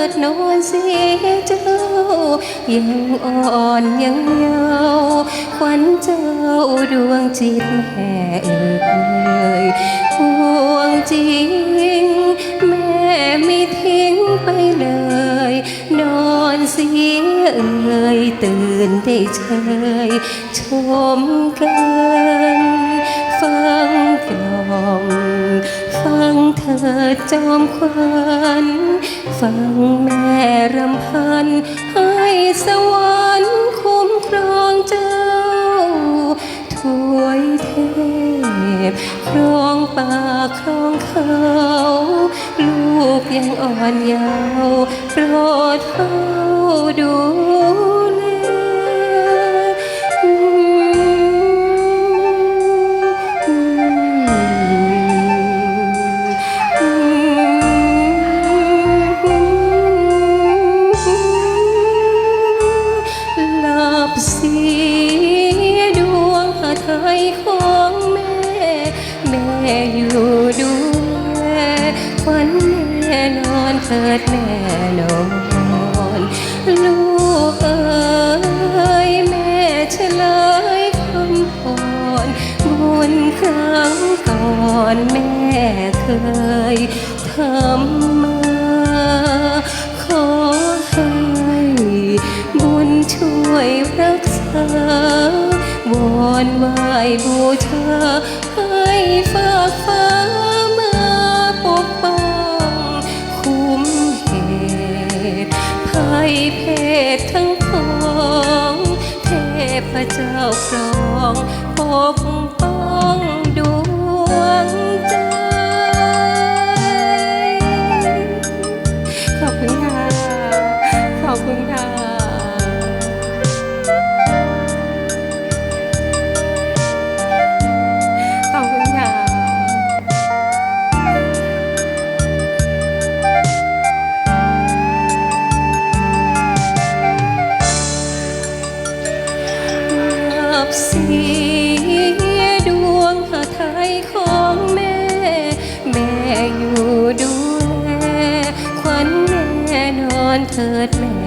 ถิดนอนเสียเจ้า ยังอ่อนยังเยาว์ขวัญเจ้าดวงจิตแม่เอ่ยห่วงจริง แม่ไม่ทิ้งไปเลย นอนเสียเอ่ยตื่นได้เฉยชมกันฟังกล่อมฟังเธอจอมควัน ฟังแม่รำพัน ให้สวรรค์คุ้มครองเจ้าถวยเทพครองป่าครองเขา ลูกยังอ่อนเยาว์โปรดเฝ้าดู นอนเถิดแน่นอนลูกเอ๋ยแม่เฉลยคำพรบุญครั้งก่อนแม่เคยทำมาขอให้บุญช่วยรักษาวอนไหวบูชาให้ฝากฟ้า เจ้าครองปกป้อง เสียดวงหาไทยของแม่ แม่อยู่ดูแลขวัญแม่นอนเถิดแม่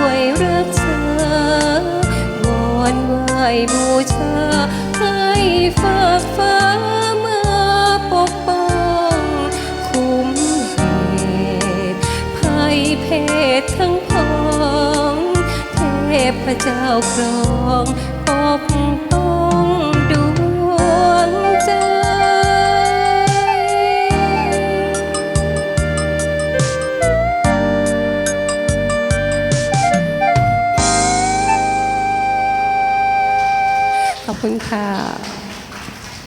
วยรักษาวอนไหว้บูชาให้ฝากฟ้ามาปกป้องคุ้มเหตุภัยเพศทั้งพอง เทพเจ้าครอง คุณค่ะ